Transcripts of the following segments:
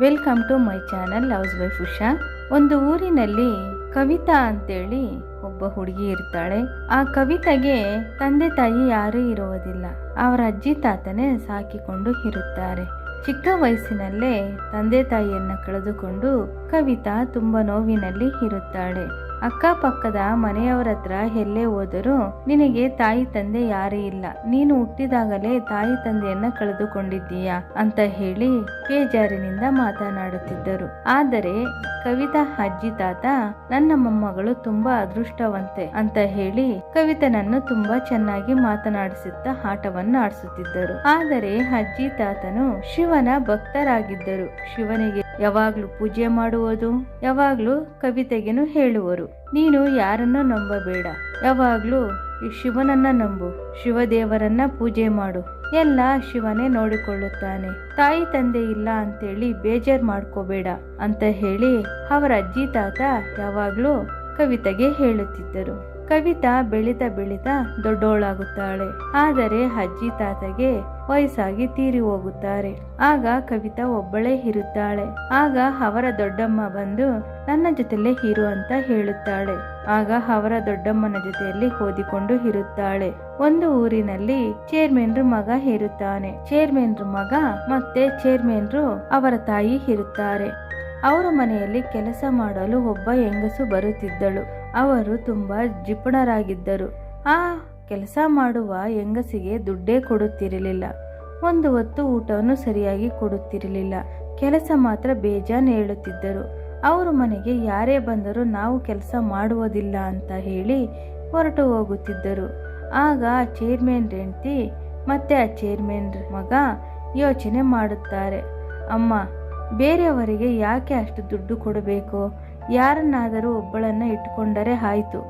Welcome to my channel house by Usha. ಒಂದು ಊರಿನಲ್ಲಿ ಕವಿತಾ ಅಂತೇಳಿ ಒಬ್ಬ ಹುಡುಗಿ ಇರ್ತಾಳೆ. ಆ ಕವಿತೆಗೆ ತಂದೆ ತಾಯಿ ಯಾರೂ ಇರುವುದಿಲ್ಲ. ಅವರ ಅಜ್ಜಿ ತಾತನೇ ಸಾಕಿಕೊಂಡು ಇರುತ್ತಾರೆ. ಚಿಕ್ಕ ವಯಸ್ಸಿನಲ್ಲೇ ತಂದೆ ತಾಯಿಯನ್ನ ಕಳೆದುಕೊಂಡು ಕವಿತಾ ತುಂಬಾ ನೋವಿನಲ್ಲಿ ಇರುತ್ತಾಳೆ. ಅಕ್ಕಪಕ್ಕದ ಮನೆಯವರ ಹತ್ರ ಎಲ್ಲೇ ಹೋದರೂ ನಿನಗೆ ತಾಯಿ ತಂದೆ ಯಾರೇ ಇಲ್ಲ. ನೀನು ಹುಟ್ಟಿದಾಗಲೇ ತಾಯಿ ತಂದೆಯನ್ನ ಕಳೆದುಕೊಂಡಿದ್ದೀಯಾ? ಅಂತ ಹೇಳಿ ಬೇಜಾರಿನಿಂದ ಮಾತನಾಡುತ್ತಿದ್ದರು. ಆದರೆ ಕವಿತಾ, ಅಜ್ಜಿ, ತಾತ, ನನ್ನ ಮೊಮ್ಮಗಳು ತುಂಬಾ ಅದೃಷ್ಟವಂತೆ ಅಂತ ಹೇಳಿ ಕವಿತನನ್ನು ತುಂಬಾ ಚೆನ್ನಾಗಿ ಮಾತನಾಡಿಸುತ್ತಾ ಆಟವನ್ನು ಆಡಿಸುತ್ತಿದ್ದರು. ಆದರೆ ಅಜ್ಜಿ, ತಾತನು ಶಿವನ ಭಕ್ತರಾಗಿದ್ದರು. ಶಿವನಿಗೆ ಯಾವಾಗ್ಲೂ ಪೂಜೆ ಮಾಡುವುದು, ಯಾವಾಗ್ಲೂ ಕವಿತೆಗೆನು ಹೇಳುವರು. ನೀನು ಯಾರನ್ನ ನಂಬಬೇಡ. ಯಾವಾಗ್ಲೂ ಈ ಶಿವನನ್ನ ನಂಬು. ಶಿವದೇವರನ್ನ ಪೂಜೆ ಮಾಡು. ಎಲ್ಲ ಶಿವನೇ ನೋಡಿಕೊಳ್ಳುತ್ತಾನೆ. ತಾಯಿ ತಂದೆ ಇಲ್ಲ ಅಂತೇಳಿ ಬೇಜಾರ್ ಮಾಡ್ಕೋಬೇಡ ಅಂತ ಹೇಳಿ ಅವರ ಅಜ್ಜಿ ತಾತ ಯಾವಾಗ್ಲೂ ಕವಿತೆಗೆ ಹೇಳುತ್ತಿದ್ದರು. ಕವಿತಾ ಬೆಳೀತಾ ಬೆಳೀತಾ ದೊಡ್ಡೋಳಾಗುತ್ತಾಳೆ. ಆದರೆ ಅಜ್ಜಿ ತಾತಗೆ ವಯಸ್ಸಾಗಿ ತೀರಿ ಹೋಗುತ್ತಾರೆ. ಆಗ ಕವಿತಾ ಒಬ್ಬಳೇ ಇರುತ್ತಾಳೆ. ಆಗ ಅವರ ದೊಡ್ಡಮ್ಮ ಬಂದು, ನನ್ನ ಜೊತೆಲೇ ಇರು ಅಂತ ಹೇಳುತ್ತಾಳೆ. ಆಗ ಅವರ ದೊಡ್ಡಮ್ಮನ ಜೊತೆಯಲ್ಲಿ ಓದಿಕೊಂಡು ಇರುತ್ತಾಳೆ. ಒಂದು ಊರಿನಲ್ಲಿ ಚೇರ್ಮನ್ರು ಮಗ ಇರುತ್ತಾನೆ. ಚೇರ್ಮನ್ರು ಮಗ ಮತ್ತೆ ಚೇರ್ಮನ್ರು ಅವರ ತಾಯಿ ಇರುತ್ತಾರೆ. ಅವರ ಮನೆಯಲ್ಲಿ ಕೆಲಸ ಮಾಡಲು ಒಬ್ಬ ಹೆಂಗಸು ಬರುತ್ತಿದ್ದಳು. ಅವರು ತುಂಬ ಜಿಪುಣರಾಗಿದ್ದರು. ಆ ಕೆಲಸ ಮಾಡುವ ಹೆಂಗಸಿಗೆ ದುಡ್ಡೇ ಕೊಡುತ್ತಿರಲಿಲ್ಲ. ಒಂದು ಹೊತ್ತು ಊಟವನ್ನು ಸರಿಯಾಗಿ ಕೊಡುತ್ತಿರಲಿಲ್ಲ. ಕೆಲಸ ಮಾತ್ರ ಬೇಜಾನ್ ಹೇಳುತ್ತಿದ್ದರು. ಅವರ ಮನೆಗೆ ಯಾರೇ ಬಂದರೂ ನಾವು ಕೆಲಸ ಮಾಡುವುದಿಲ್ಲ ಅಂತ ಹೇಳಿ ಹೊರಟು ಹೋಗುತ್ತಿದ್ದರು. ಆಗ ಆ ಚೇರ್ಮನ್ ಹೆಂಡತಿ ಮತ್ತೆ ಆ ಚೇರ್ಮನ್ ಮಗ ಯೋಚನೆ ಮಾಡುತ್ತಾರೆ. ಅಮ್ಮ, ಬೇರೆಯವರಿಗೆ ಯಾಕೆ ಅಷ್ಟು ದುಡ್ಡು ಕೊಡಬೇಕು? ಯಾರನ್ನಾದರೂ ಒಬ್ಬಳನ್ನ ಇಟ್ಟುಕೊಂಡರೆ ಆಯ್ತು.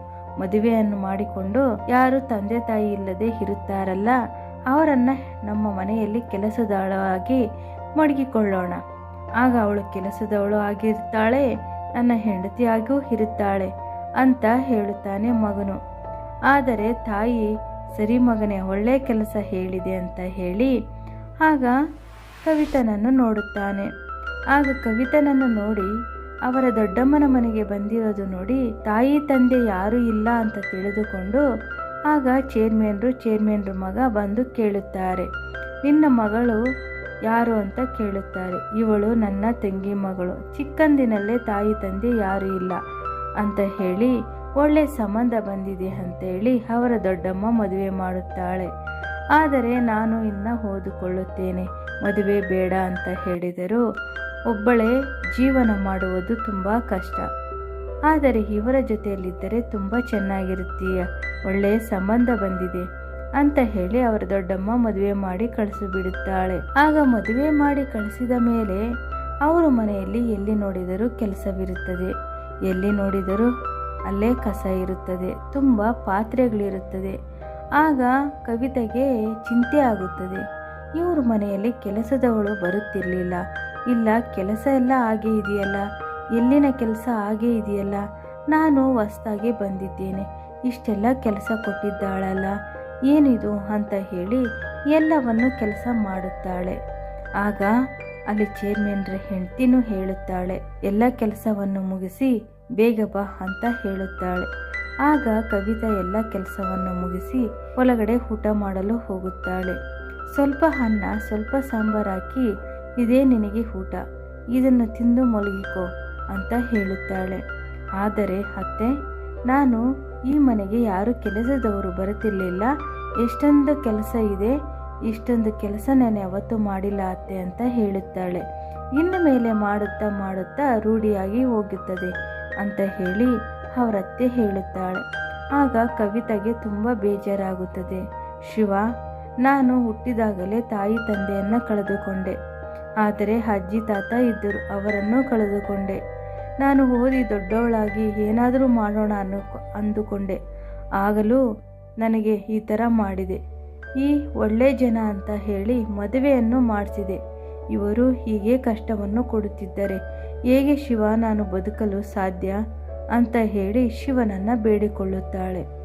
ಮದುವೆಯನ್ನು ಮಾಡಿಕೊಂಡು ಯಾರು ತಂದೆ ತಾಯಿ ಇಲ್ಲದೆ ಇರುತ್ತಾರಲ್ಲ, ಅವರನ್ನ ನಮ್ಮ ಮನೆಯಲ್ಲಿ ಕೆಲಸದಳಾಗಿ ಮಡಗಿಕೊಳ್ಳೋಣ. ಆಗ ಅವಳು ಕೆಲಸದವಳು ಆಗಿರ್ತಾಳೆ, ನನ್ನ ಹೆಂಡತಿಯಾಗೂ ಇರುತ್ತಾಳೆ ಅಂತ ಹೇಳುತ್ತಾನೆ ಮಗನು. ಆದರೆ ತಾಯಿ, ಸರಿ ಮಗನೇ, ಒಳ್ಳೆ ಕೆಲಸ ಹೇಳಿದೆ ಅಂತ ಹೇಳಿ ಆಗ ಕವಿತನನ್ನು ನೋಡುತ್ತಾನೆ. ಆಗ ಕವಿತನನ್ನು ನೋಡಿ ಅವರ ದೊಡ್ಡಮ್ಮನ ಮನೆಗೆ ಬಂದಿರೋದು ನೋಡಿ ತಾಯಿ ತಂದೆ ಯಾರೂ ಇಲ್ಲ ಅಂತ ತಿಳಿದುಕೊಂಡು ಆಗ ಚೇರ್ಮನ್ರು ಚೇರ್ಮನ್ರು ಮಗ ಬಂದು ಕೇಳುತ್ತಾರೆ. ನಿನ್ನ ಮಗಳು ಯಾರು ಅಂತ ಕೇಳುತ್ತಾರೆ. ಇವಳು ನನ್ನ ತಂಗಿ ಮಗಳು. ಚಿಕ್ಕಂದಿನಲ್ಲೇ ತಾಯಿ ತಂದೆ ಯಾರು ಇಲ್ಲ ಅಂತ ಹೇಳಿ ಒಳ್ಳೆ ಸಂಬಂಧ ಬಂದಿದೆ ಅಂತೇಳಿ ಅವರ ದೊಡ್ಡಮ್ಮ ಮದುವೆ ಮಾಡುತ್ತಾಳೆ. ಆದರೆ ನಾನು ಇನ್ನು ಓದಿಕೊಳ್ಳುತ್ತೇನೆ. ಮದುವೆ ಬೇಡ ಅಂತ ಹೇಳಿದರು ಒಬ್ಬಳೇ ಜೀವನ ಮಾಡುವುದು ತುಂಬ ಕಷ್ಟ. ಆದರೆ ಇವರ ಜೊತೆಯಲ್ಲಿದ್ದರೆ ತುಂಬ ಚೆನ್ನಾಗಿರುತ್ತೀಯ. ಒಳ್ಳೆಯ ಸಂಬಂಧ ಬಂದಿದೆ ಅಂತ ಹೇಳಿ ಅವರ ದೊಡ್ಡಮ್ಮ ಮದುವೆ ಮಾಡಿ ಕಳಿಸಿಬಿಡುತ್ತಾಳೆ ಆಗ ಮದುವೆ ಮಾಡಿ ಕಳಿಸಿದ ಮೇಲೆ ಅವರ ಮನೆಯಲ್ಲಿ ಎಲ್ಲಿ ನೋಡಿದರೂ ಕೆಲಸವಿರುತ್ತದೆ. ಎಲ್ಲಿ ನೋಡಿದರೂ ಅಲ್ಲೇ ಕಸ ಇರುತ್ತದೆ. ತುಂಬ ಪಾತ್ರೆಗಳಿರುತ್ತದೆ. ಆಗ ಕವಿತೆಗೆ ಚಿಂತೆ ಆಗುತ್ತದೆ. ಇವ್ರ ಮನೆಯಲ್ಲಿ ಕೆಲಸದವಳು ಬರುತ್ತಿರಲಿಲ್ಲ. ಇಲ್ಲ, ಕೆಲಸ ಎಲ್ಲ ಹಾಗೆ ಇದೆಯಲ್ಲ? ಎಲ್ಲಿನ ಕೆಲಸ ಹಾಗೆ ಇದೆಯಲ್ಲ? ನಾನು ಹೊಸ್ದಾಗಿ ಬಂದಿದ್ದೇನೆ. ಇಷ್ಟೆಲ್ಲ ಕೆಲಸ ಕೊಟ್ಟಿದ್ದಾಳಲ್ಲ? ಏನಿದು ಅಂತ ಹೇಳಿ ಎಲ್ಲವನ್ನು ಕೆಲಸ ಮಾಡುತ್ತಾಳೆ. ಆಗ ಅಲ್ಲಿ ಚೇರ್ಮನ್ರ ಹೆಂಡ್ತಿನೂ ಹೇಳುತ್ತಾಳೆ. ಎಲ್ಲ ಕೆಲಸವನ್ನು ಮುಗಿಸಿ ಬೇಗ ಬಾ ಅಂತ ಹೇಳುತ್ತಾಳೆ. ಆಗ ಕವಿತಾ ಎಲ್ಲ ಕೆಲಸವನ್ನು ಮುಗಿಸಿ ಒಳಗಡೆ ಊಟ ಮಾಡಲು ಹೋಗುತ್ತಾಳೆ. ಸ್ವಲ್ಪ ಅನ್ನ, ಸ್ವಲ್ಪ ಸಾಂಬಾರ್ ಹಾಕಿ, ಇದೇ ನಿನಗೆ ಊಟ, ಇದನ್ನು ತಿಂದು ಮಲಗಿಕೋ ಅಂತ ಹೇಳುತ್ತಾಳೆ. ಆದರೆ ಅತ್ತೆ, ನಾನು ಈ ಮನೆಗೆ ಯಾರು ಕೆಲಸದವರು ಬರುತ್ತಿರಲಿಲ್ಲ. ಎಷ್ಟೊಂದು ಕೆಲಸ ಇದೆ, ಇಷ್ಟೊಂದು ಕೆಲಸ ನಾನು ಯಾವತ್ತೂ ಮಾಡಿಲ್ಲ ಅತ್ತೆ ಅಂತ ಹೇಳುತ್ತಾಳೆ. ಇನ್ನು ಮೇಲೆ ಮಾಡುತ್ತಾ ಮಾಡುತ್ತಾ ರೂಢಿಯಾಗಿ ಹೋಗುತ್ತದೆ ಅಂತ ಹೇಳಿ ಅವರತ್ತೆ ಹೇಳುತ್ತಾಳೆ. ಆಗ ಕವಿತೆಗೆ ತುಂಬ ಬೇಜಾರಾಗುತ್ತದೆ. ಶಿವ, ನಾನು ಹುಟ್ಟಿದಾಗಲೇ ತಾಯಿ ತಂದೆಯನ್ನು ಕಳೆದುಕೊಂಡೆ. ಆದರೆ ಅಜ್ಜಿ, ತಾತ ಇದ್ದರು, ಅವರನ್ನು ಕಳೆದುಕೊಂಡೆ. ನಾನು ಓದಿ ದೊಡ್ಡವಳಾಗಿ ಏನಾದರೂ ಮಾಡೋಣ ಅನ್ನು ಅಂದುಕೊಂಡೆ. ಆಗಲೂ ನನಗೆ ಈ ಥರ ಮಾಡಿದೆ. ಈ ಒಳ್ಳೆ ಜನ ಅಂತ ಹೇಳಿ ಮದುವೆಯನ್ನು ಮಾಡಿಸಿದೆ. ಇವರು ಹೀಗೆ ಕಷ್ಟವನ್ನು ಕೊಡುತ್ತಿದ್ದರೆ. ಹೇಗೆ ಶಿವ ನಾನು ಬದುಕಲು ಸಾಧ್ಯ? ಅಂತ ಹೇಳಿ ಶಿವನನ್ನು ಬೇಡಿಕೊಳ್ಳುತ್ತಾಳೆ.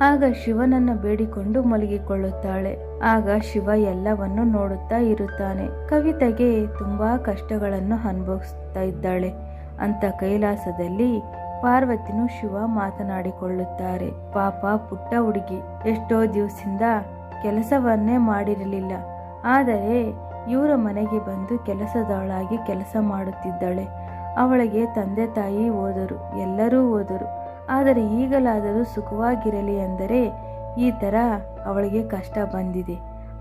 ಆಗ ಶಿವನನ್ನ ಬೇಡಿಕೊಂಡು ಮಲಗಿಕೊಳ್ಳುತ್ತಾಳೆ. ಆಗ ಶಿವ ಎಲ್ಲವನ್ನು ನೋಡುತ್ತಾ ಇರುತ್ತಾನೆ. ಕವಿತೆಗೆ ತುಂಬಾ ಕಷ್ಟಗಳನ್ನು ಅನುಭವಿಸ್ತಾ ಇದ್ದಾಳೆ. ಅಂತ ಕೈಲಾಸದಲ್ಲಿ ಪಾರ್ವತಿನೂ ಶಿವ ಮಾತನಾಡಿಕೊಳ್ಳುತ್ತಾರೆ. ಪಾಪ, ಪುಟ್ಟ ಹುಡುಗಿ, ಎಷ್ಟೋ ದಿವಸದಿಂದ ಕೆಲಸವನ್ನೇ ಮಾಡಿರಲಿಲ್ಲ. ಆದರೆ ಇವರ ಮನೆಗೆ ಬಂದು ಕೆಲಸದವಳಾಗಿ ಕೆಲಸ ಮಾಡುತ್ತಿದ್ದಾಳೆ. ಅವಳಿಗೆ ತಂದೆ ತಾಯಿ ಓದರು ಎಲ್ಲರೂ ಓದರು ಆದರೆ ಈಗಲಾದರೂ ಸುಖವಾಗಿರಲಿ ಎಂದರೆ ಈ ಥರ ಅವಳಿಗೆ ಕಷ್ಟ ಬಂದಿದೆ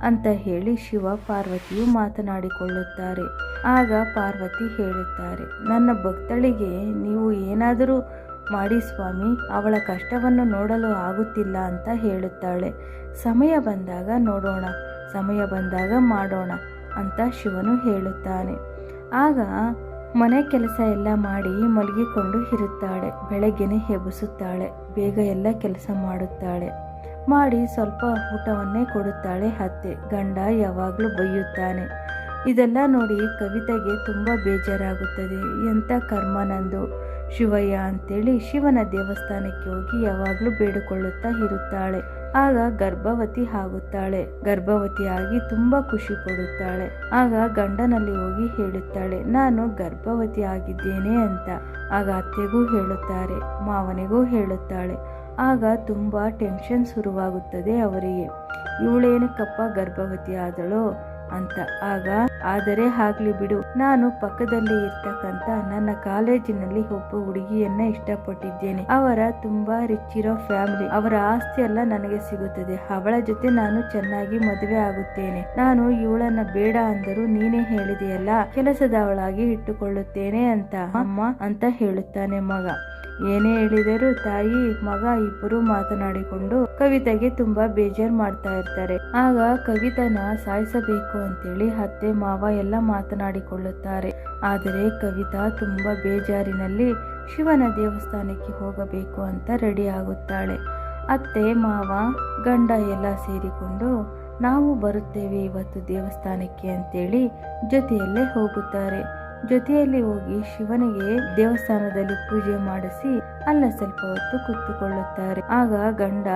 ಅಂತ ಹೇಳಿ ಶಿವ ಪಾರ್ವತಿಯು ಮಾತನಾಡಿಕೊಳ್ಳುತ್ತಾರೆ. ಆಗ ಪಾರ್ವತಿ ಹೇಳುತ್ತಾರೆ, ನನ್ನ ಭಕ್ತಳಿಗೆ ನೀವು ಏನಾದರೂ ಮಾಡಿ ಸ್ವಾಮಿ, ಅವಳ ಕಷ್ಟವನ್ನು ನೋಡಲು ಆಗುತ್ತಿಲ್ಲ ಅಂತ ಹೇಳುತ್ತಾಳೆ. ಸಮಯ ಬಂದಾಗ ನೋಡೋಣ, ಸಮಯ ಬಂದಾಗ ಮಾಡೋಣ ಅಂತ ಶಿವನು ಹೇಳುತ್ತಾನೆ. ಆಗ ಮನೆ ಕೆಲಸ ಎಲ್ಲ ಮಾಡಿ ಮಲಗಿಕೊಂಡು ಇರುತ್ತಾಳೆ. ಬೆಳಗ್ಗೆನೆ ಹೆಬ್ಬಿಸುತ್ತಾಳೆ ಬೇಗ ಎಲ್ಲ ಕೆಲಸ ಮಾಡುತ್ತಾಳೆ. ಮಾಡಿ ಸ್ವಲ್ಪ ಊಟವನ್ನೇ ಕೊಡುತ್ತಾಳೆ ಅತ್ತೆ. ಗಂಡ ಯಾವಾಗಲೂ ಬೈಯುತ್ತಾನೆ. ಇದೆಲ್ಲ ನೋಡಿ ಕವಿತೆಗೆ ತುಂಬ ಬೇಜಾರಾಗುತ್ತದೆ. ಎಂಥ ಕರ್ಮ ನಂದು? ಶಿವಯ್ಯ ಅಂತೇಳಿ ಶಿವನ ದೇವಸ್ಥಾನಕ್ಕೆ ಹೋಗಿ ಯಾವಾಗಲೂ ಬೇಡಿಕೊಳ್ಳುತ್ತಾ ಇರುತ್ತಾಳೆ. ಆಗ ಗರ್ಭವತಿ ಆಗುತ್ತಾಳೆ. ಗರ್ಭವತಿಯಾಗಿ ತುಂಬಾ ಖುಷಿ ಪಡುತ್ತಾಳೆ. ಆಗ ಗಂಡನಲ್ಲಿ ಹೋಗಿ ಹೇಳುತ್ತಾಳೆ, ನಾನು ಗರ್ಭವತಿ ಆಗಿದ್ದೇನೆ ಅಂತ. ಆಗ ಅತ್ತೆಗೂ ಹೇಳುತ್ತಾರೆ, ಮಾವನಿಗೂ ಹೇಳುತ್ತಾಳೆ. ಆಗ ತುಂಬಾ ಟೆನ್ಷನ್ ಶುರುವಾಗುತ್ತದೆ ಅವರಿಗೆ. ಇವಳೇನಕ್ಕಪ್ಪ ಗರ್ಭವತಿ ಆದಳು ಅಂತ. ಆಗ, ಆದರೆ ಆಗ್ಲಿ ಬಿಡು. ನಾನು ಪಕ್ಕದಲ್ಲಿ ಇರ್ತಕ್ಕಂತ ನನ್ನ ಕಾಲೇಜಿನಲ್ಲಿ ಒಬ್ಬ ಹುಡುಗಿಯನ್ನ ಇಷ್ಟಪಟ್ಟಿದ್ದೇನೆ. ಅವರ ತುಂಬಾ ರಿಚ್ ಇರೋ ಫ್ಯಾಮಿಲಿ. ಅವರ ಆಸ್ತಿ ಎಲ್ಲ ನನಗೆ ಸಿಗುತ್ತದೆ. ಅವಳ ಜೊತೆ ನಾನು ಚೆನ್ನಾಗಿ ಮದುವೆ ಆಗುತ್ತೇನೆ. ನಾನು ಇವಳನ್ನ ಬೇಡ ಅಂದರೂ ನೀನೇ ಹೇಳಿದೆಯಲ್ಲ, ಕೆಲಸದವಳಾಗಿ ಇಟ್ಟುಕೊಳ್ಳುತ್ತೇನೆ ಅಂತ. ಅಮ್ಮ ಅಂತ ಹೇಳುತ್ತಾನೆ ಮಗ. ಏನೇ ಹೇಳಿದರೂ ತಾಯಿ, ಮಗ ಇಬ್ಬರು ಮಾತನಾಡಿಕೊಂಡು ಕವಿತೆಗೆ ತುಂಬಾ ಬೇಜಾರ್ ಮಾಡ್ತಾ ಇರ್ತಾರೆ. ಆಗ ಕವಿತನ ಸಾಯಿಸಬೇಕು ಅಂತೇಳಿ ಅತ್ತೆ, ಮಾವ ಎಲ್ಲ ಮಾತನಾಡಿಕೊಳ್ಳುತ್ತಾರೆ. ಆದರೆ ಕವಿತಾ ತುಂಬಾ ಬೇಜಾರಿನಲ್ಲಿ ಶಿವನ ದೇವಸ್ಥಾನಕ್ಕೆ ಹೋಗಬೇಕು ಅಂತ ರೆಡಿ ಆಗುತ್ತಾಳೆ. ಅತ್ತೆ, ಮಾವ, ಗಂಡ ಎಲ್ಲ ಸೇರಿಕೊಂಡು ನಾವು ಬರುತ್ತೇವೆ ಇವತ್ತು ದೇವಸ್ಥಾನಕ್ಕೆ ಅಂತೇಳಿ ಜೊತೆಯಲ್ಲೇ ಹೋಗುತ್ತಾರೆ. ಜೊತೆಯಲ್ಲಿ ಹೋಗಿ ಶಿವನಿಗೆ ದೇವಸ್ಥಾನದಲ್ಲಿ ಪೂಜೆ ಮಾಡಿಸಿ ಅಲ್ಲ ಸ್ವಲ್ಪ ಹೊತ್ತು ಕುತ್ತುಕೊಳ್ಳುತ್ತಾರೆ ಆಗ ಗಂಡ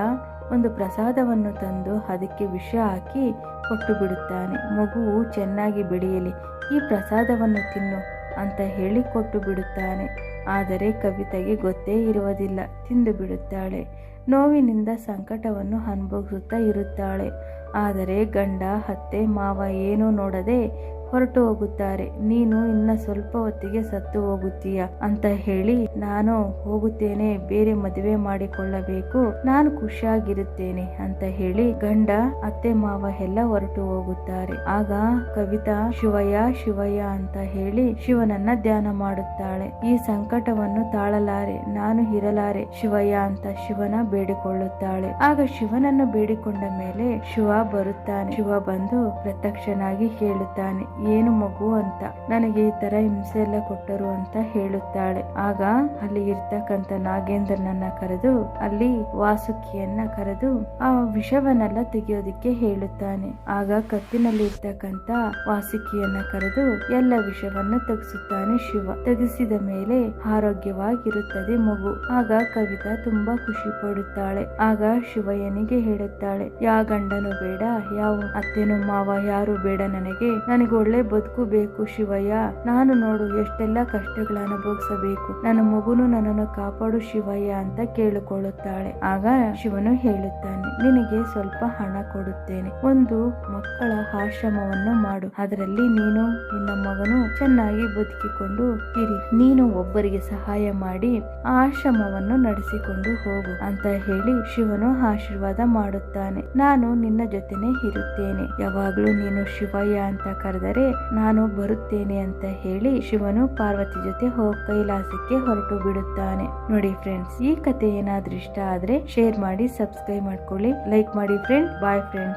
ಒಂದು ಪ್ರಸಾದವನ್ನು ತಂದು ಅದಕ್ಕೆ ವಿಷ ಹಾಕಿ ಕೊಟ್ಟು ಬಿಡುತ್ತಾನೆ. ಮಗುವು ಚೆನ್ನಾಗಿ ಬೆಳೆಯಲಿ, ಈ ಪ್ರಸಾದವನ್ನು ತಿನ್ನು ಅಂತ ಹೇಳಿ ಕೊಟ್ಟು ಬಿಡುತ್ತಾನೆ. ಆದರೆ ಕವಿತೆಗೆ ಗೊತ್ತೇ ಇರುವುದಿಲ್ಲ, ತಿಂದು ಬಿಡುತ್ತಾಳೆ. ನೋವಿನಿಂದ ಸಂಕಟವನ್ನು ಅನುಭವಿಸುತ್ತಾ ಇರುತ್ತಾಳೆ. ಆದರೆ ಗಂಡ, ಅತ್ತೆ, ಮಾವ ಏನೂ ನೋಡದೆ ಹೊರಟು ಹೋಗುತ್ತಾರೆ. ನೀನು ಇನ್ನ ಸ್ವಲ್ಪ ಹೊತ್ತಿಗೆ ಸತ್ತು ಹೋಗುತ್ತೀಯ ಅಂತ ಹೇಳಿ, ನಾನು ಹೋಗುತ್ತೇನೆ, ಬೇರೆ ಮದುವೆ ಮಾಡಿಕೊಳ್ಳಬೇಕು, ನಾನು ಖುಷಿಯಾಗಿರುತ್ತೇನೆ ಅಂತ ಹೇಳಿ ಗಂಡ, ಅತ್ತೆ, ಮಾವ ಎಲ್ಲ ಹೊರಟು ಹೋಗುತ್ತಾರೆ. ಆಗ ಕವಿತಾ, ಶಿವಯ್ಯ ಶಿವಯ್ಯ ಅಂತ ಹೇಳಿ ಶಿವನನ್ನ ಧ್ಯಾನ ಮಾಡುತ್ತಾಳೆ. ಈ ಸಂಕಟವನ್ನು ತಾಳಲಾರೆ, ನಾನು ಇರಲಾರೆ, ಶಿವಯ್ಯ ಅಂತ ಶಿವನ ಬೇಡಿಕೊಳ್ಳುತ್ತಾಳೆ. ಆಗ ಶಿವನನ್ನು ಬೇಡಿಕೊಂಡ ಮೇಲೆ ಶಿವ ಬರುತ್ತಾನೆ. ಶಿವ ಬಂದು ಪ್ರತ್ಯಕ್ಷನಾಗಿ ಹೇಳುತ್ತಾನೆ, ಏನು ಮಗು ಅಂತ? ನನಗೆ ಈ ತರ ಹಿಂಸೆ ಎಲ್ಲ ಕೊಟ್ಟರು ಅಂತ ಹೇಳುತ್ತಾಳೆ. ಆಗ ಅಲ್ಲಿ ಇರ್ತಕ್ಕಂತ ನಾಗೇಂದ್ರನನ್ನ ಕರೆದು, ಅಲ್ಲಿ ವಾಸುಕಿಯನ್ನ ಕರೆದು ಆ ವಿಷವನ್ನೆಲ್ಲ ತೆಗೆಯೋದಿಕ್ಕೆ ಹೇಳುತ್ತಾನೆ. ಆಗ ಕತ್ತಿನಲ್ಲಿ ಇರ್ತಕ್ಕಂತ ವಾಸುಕಿಯನ್ನ ಕರೆದು ಎಲ್ಲ ವಿಷವನ್ನು ತೆಗೆಸುತ್ತಾನೆ ಶಿವ. ತೆಗೆಸಿದ ಮೇಲೆ ಆರೋಗ್ಯವಾಗಿರುತ್ತದೆ ಮಗು. ಆಗ ಕವಿತಾ ತುಂಬಾ ಖುಷಿ ಪಡುತ್ತಾಳೆ. ಆಗ ಶಿವಯ್ಯನಿಗೆ ಹೇಳುತ್ತಾಳೆ, ಯಾ ಗಂಡನು ಬೇಡ. ಯಾವ ಅತ್ತೇನು ಮಾವ ಯಾರು ಬೇಡ ನನಗೆ. ನನಗೆ ಒಳ್ಳೆ ಬದುಕು ಬೇಕು ಶಿವಯ್ಯ. ನಾನು ನೋಡು ಎಷ್ಟೆಲ್ಲ ಕಷ್ಟಗಳ ಅನುಭವಿಸಬೇಕು. ನನ್ನ ಮಗುನು ನನ್ನನ್ನು ಕಾಪಾಡು ಶಿವಯ್ಯ ಅಂತ ಕೇಳಿಕೊಳ್ಳುತ್ತಾಳೆ. ಆಗ ಶಿವನು ಹೇಳುತ್ತಾನೆ, ನಿನಗೆ ಸ್ವಲ್ಪ ಹಣ ಕೊಡುತ್ತೇನೆ. ಒಂದು ಮಕ್ಕಳ ಆಶ್ರಮವನ್ನು ಮಾಡು. ಅದರಲ್ಲಿ ನೀನು, ನಿನ್ನ ಮಗನು ಚೆನ್ನಾಗಿ ಬದುಕಿಕೊಂಡು ಇರಿ. ನೀನು ಒಬ್ಬರಿಗೆ ಸಹಾಯ ಮಾಡಿ ಆಶ್ರಮವನ್ನು ನಡೆಸಿಕೊಂಡು ಹೋಗು ಅಂತ ಹೇಳಿ ಶಿವನು ಆಶೀರ್ವಾದ ಮಾಡುತ್ತಾನೆ. ನಾನು ನಿನ್ನ ಜೊತೆನೆ ಇರುತ್ತೇನೆ. ಯಾವಾಗ್ಲೂ ನೀನು ಶಿವಯ್ಯ ಅಂತ ಕರೆದರೆ ನಾನು ಬರುತ್ತೇನೆ ಅಂತ ಹೇಳಿ ಶಿವನು ಪಾರ್ವತಿ ಜೊತೆ ಹೋಗ್ ಕೈಲಾಸಕ್ಕೆ ಹೊರಟು ಬಿಡುತ್ತಾನೆ. ನೋಡಿ ಫ್ರೆಂಡ್ಸ್ ಈ ಕತೆ ಏನಾದ್ರೂ ಇಷ್ಟ ಆದ್ರೆ ಶೇರ್ ಮಾಡಿ ಸಬ್ಸ್ಕ್ರೈಬ್ ಮಾಡ್ಕೊಳ್ಳಿ. ಲೈಕ್ ಮಾಡಿ ಫ್ರೆಂಡ್ ಬಾಯ್ ಫ್ರೆಂಡ್ಸ್